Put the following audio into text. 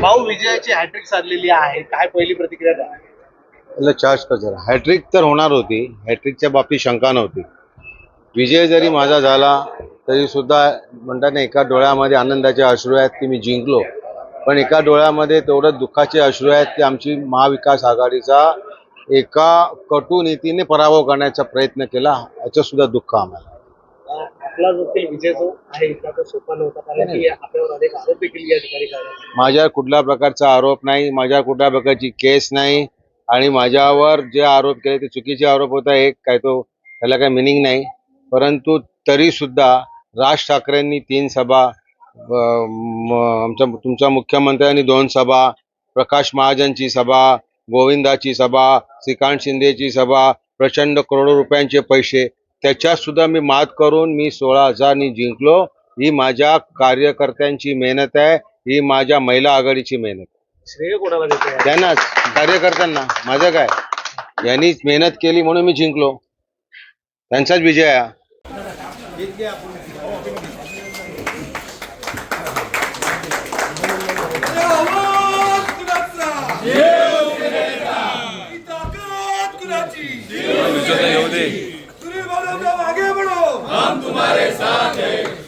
भाऊ विजयाची हॅट्रिक साधलेली आहे. काय पहिली प्रतिक्रिया द्या? चार्ज कर जरा. हॅट्रिक तर होणार होती. हॅट्रिकच्या बाबतीत शंका नव्हती. विजय जरी माझा झाला तरी सुद्धा म्हणतात ना एका डोळ्यामध्ये आनंदाचे अश्रू आहेत की मी जिंकलो. पण एका डोळ्यामध्ये तेवढं दुःखाचे अश्रू आहेत की आमची महाविकास आघाडीचा एका कटुनीतीने पराभव करण्याचा प्रयत्न केला याचं सुद्धा दुःख आम्हाला. आपला देखील विजय जो आहे इतका तो सोपा नव्हता. कारण की आपल्यावर अनेक आरोप देखील या ठिकाणी करण्यात. माझ्यावर कुठल्या प्रकारचा आरोप नाही माझ्यावर कुठल्या प्रकारची केस नाही आणि माझ्यावर जे आरोप केले ते चुकीचे आरोप होता एक काय तो त्याला काही मिनिंग नाही. परंतु तरी सुद्धा राज ठाकरेंनी तीन सभा आमच्या तुमच्या मुख्यमंत्र्यांनी दोन सभा प्रकाश महाजनची सभा गोविंदाची सभा श्रीकांत शिंदेची सभा प्रचंड करोडो रुपयांचे पैसे त्याच्यात सुद्धा मी मात करून मी सोळा हजारनी जिंकलो ही माझ्या कार्यकर्त्यांची मेहनत आहे ही माझ्या महिला आघाडीची मेहनत आहे. श्रेय कोणाला देते त्यांनाच कार्यकर्त्यांना माझं काय यांनीच मेहनत केली म्हणून मी जिंकलो त्यांचाच विजय आहे हा. कुणाचा ही ताकद कुणाची तुम्ही बनवता मागे बढो